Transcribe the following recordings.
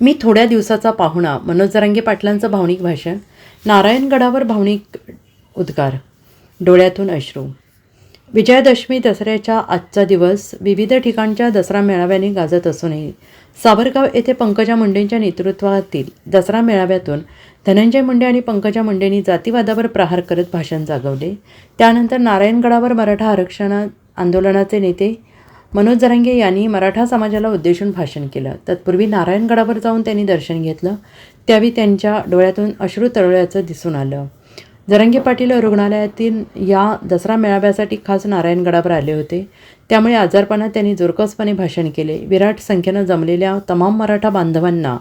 मी थोड्या दिवसाचा पाहुणा. मनोज जरांगे पाटलांचं भावनिक भाषण. नारायणगडावर भावनिक उद्गार. डोळ्यातून अश्रू. विजयादशमी दसऱ्याच्या आजचा दिवस विविध ठिकाणच्या दसरा मेळाव्याने गाजत असूनही सावरगाव येथे पंकजा मुंडेंच्या नेतृत्वातील दसरा मेळाव्यातून धनंजय मुंडे आणि पंकजा मुंडेंनी जातीवादावर प्रहार करत भाषण जागवले. त्यानंतर नारायणगडावर मराठा आरक्षण आंदोलनाचे नेते मनोज जरांगे यांनी मराठा समाजाला उद्देशून भाषण केलं. तत्पूर्वी नारायणगडावर जाऊन त्यांनी दर्शन घेतलं. त्यावेळी त्यांच्या डोळ्यातून अश्रू तळल्याचं दिसून आलं. जरंगे पाटील रुग्णालयातील या दसरा मेळाव्यासाठी खास नारायणगडावर आले होते. त्यामुळे आजारपणात त्यांनी जोरकसपणे भाषण केले. विराट संख्येनं जमलेल्या तमाम मराठा बांधवांना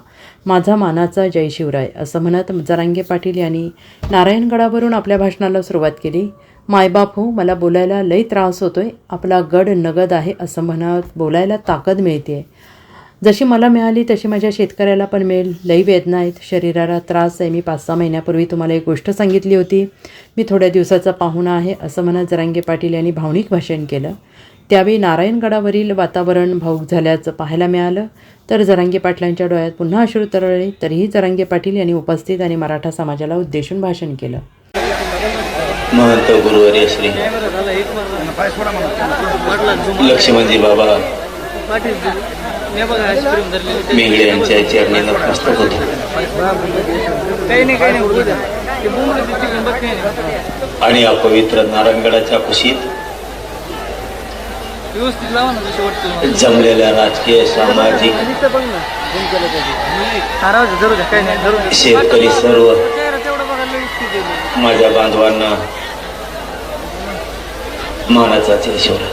माझा मानाचा जय शिवराय असं म्हणत जरांगे पाटील यांनी नारायणगडावरून आपल्या भाषणाला सुरुवात केली. मायबाप हो मला बोलायला लई त्रास होतो आहे आपला गड नगद आहे असं म्हणत बोलायला ताकद मिळते जशी मला मिळाली तशी माझ्या शेतकऱ्याला पण मिळेल. लई वेदना आहेत. शरीराला त्रास आहे. मी पाच सहा महिन्यापूर्वी तुम्हाला एक गोष्ट सांगितली होती. मी थोड्या दिवसाचा पाहुणा आहे असं म्हणत जरांगे पाटील यांनी भावनिक भाषण केलं. त्यावेळी नारायणगडावरील वातावरण भाऊक झाल्याचं पाहायला मिळालं. तर जरांगे पाटलांच्या डोळ्यात पुन्हा अश्रू तरळले. तरीही जरांगे पाटील यांनी उपस्थित आणि मराठा समाजाला उद्देशून भाषण केलं. महंत गुरुवर्य श्री लक्ष्मणजी बाबा मेघडे यांच्या चरणी नतमस्तक होतो आणि अपवित्र नारंगडाच्या कुशीत जमलेल्या राजकीय सामाजिक शेतकरी सर्व माझ्या बांधवांना मानाचा शिवरा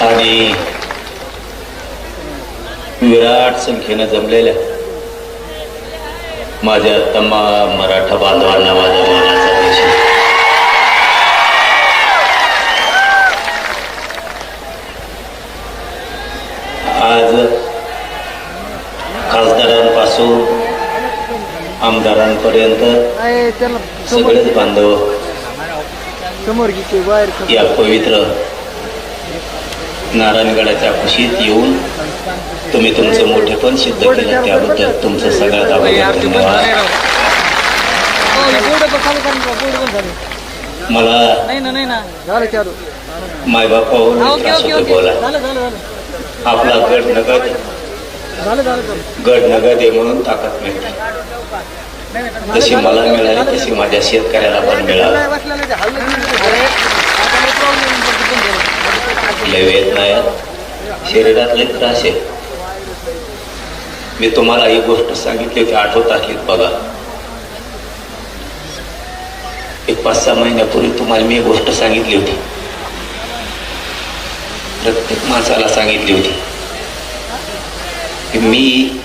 आणि विराट संख्येनं जमलेल्या माझ्या तमाम मराठा बांधवांना माझ्या आमदारांपर्यंत सगळेच बांधव. या पवित्र नारायणगडाच्या खुशीत येऊन तुम्ही तुमचं मोठेपण सिद्ध केलं त्याबद्दल तुमचं सगळ्यात बंद धन्यवाद. हो. मला नाही ना नाही ना. झालं चालू. मायबापावर हा, ओके त्रास ओके होतो ओके. बोला. झालं झालं झालं. आपला गड नगद झालं झालं झालं गड नगद आहे म्हणून ताकद मिळते. जशी मला मिळाली तशी माझ्या शेतकऱ्याला पण मिळाली. वेदना शरीरात लय त्रास आहे. मी तुम्हाला ही गोष्ट सांगितली होती आठवत आहेत बघा. एक पाच सहा महिन्यापूर्वी तुम्हाला मी गोष्ट सांगितली होती. प्रत्येक माणसाला सांगितली होती. की मी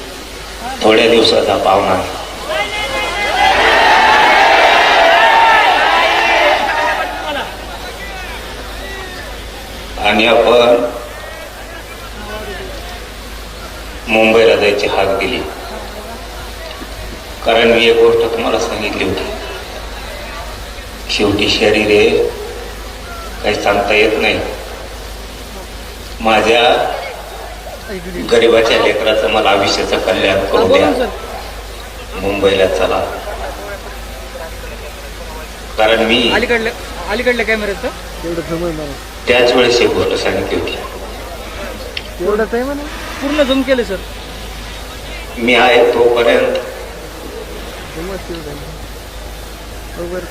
थोड्या दिवसाचा पाहुणा आहे. आणि आपण मुंबईला जायची हाक दिली. कारण मी एक गोष्ट तुम्हाला सांगितली होती. शेवटी शरीर आहे काही सांगता येत नाही. माझ्या गरिबाच्या लेकराचं मला आयुष्याचं कल्याण हा, करू बोला ना, द्या. सर. मुंबईला चला. कारण मी अलीकडलं अलीकडल्या कॅमेऱ्याचं त्याच वेळेस एक गोष्ट सांगितली होती. तेवढंच आहे म्हणा. पूर्ण जम केलं सर. मी आहे तोपर्यंत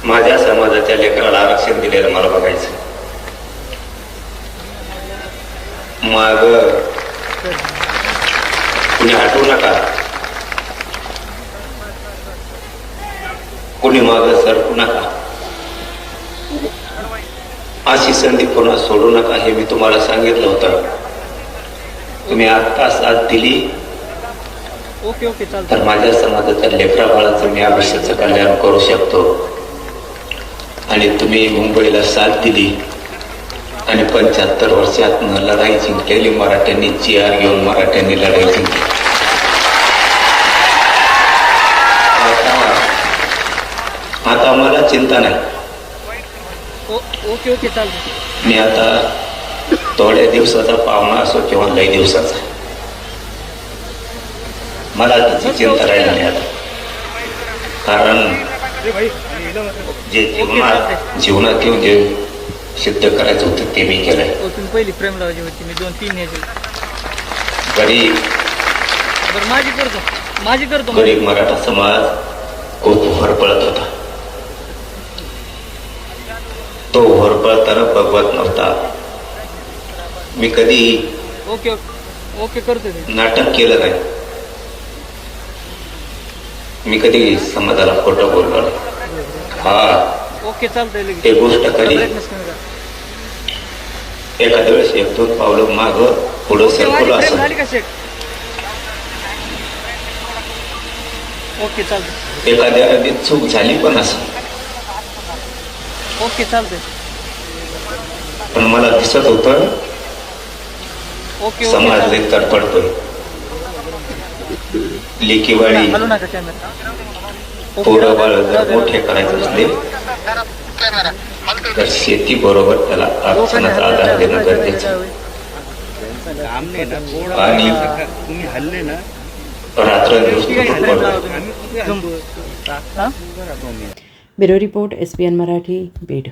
माझ्या समाजाच्या लेकराला आरक्षण दिलेलं मला बघायचं. माग कुणी हटवू नका कुणी माग सरकू नका अशी संधी पुन्हा सोडू नका हे मी तुम्हाला सांगितलं होतं. तुम्ही आत्ता साथ दिली ओके ओके तर माझ्या समाजाच्या लेकरा बाळाचं मी आयुष्याचं कल्याण करू शकतो आणि तुम्ही मुंबईला साथ दिली. आणि पंच्याहत्तर वर्षात लढाई जिंकलेली मराठ्यांनी जी आर घेऊन मराठ्यांनी लढाई जिंकली. आता मला चिंता नाही. ओके ओके चालतं मी आता थोड्या दिवसाचा पाहुणा असो किंवा लई दिवसाचा. मला त्याची चिंता राहिली नाही आता. कारण जे जीवनात जीवनात येऊन जे सिद्ध करायचं होतं ते मी केलंय. हो तुम्ही पहिली लावायची होती मी दोन तीन न्यायचे गरीब बरं माझी करतो माझी करतो गरीब मराठा समाज खूप होरपळत होता. तो होरपळताना बघवत नव्हता. मी कधी ओके ओके ओके करतो ते. नाटक केलं नाही. मी कधी समाजाला खोटं बोललो नाही. हा. ओके चालतंय लगेच. ते गोष्ट कधी ब्राईटनेस कमी करा. एखाद्या वेळेस एक दोन पावलं माग पुढं सरकलो असं. एखाद्या वेळी चूक झाली पण असं. ओके चालतंय. पण मला दिसत होतं ओके समाज ओके लई तडफडतोय लेकीवाडी पोरं बाळ जर मोठे करायचे असले तर शेती बरोबर त्याला अडचणाचा आधार देणं गरजेचं. आणि. हा? Bureau report S P N Marathi Beed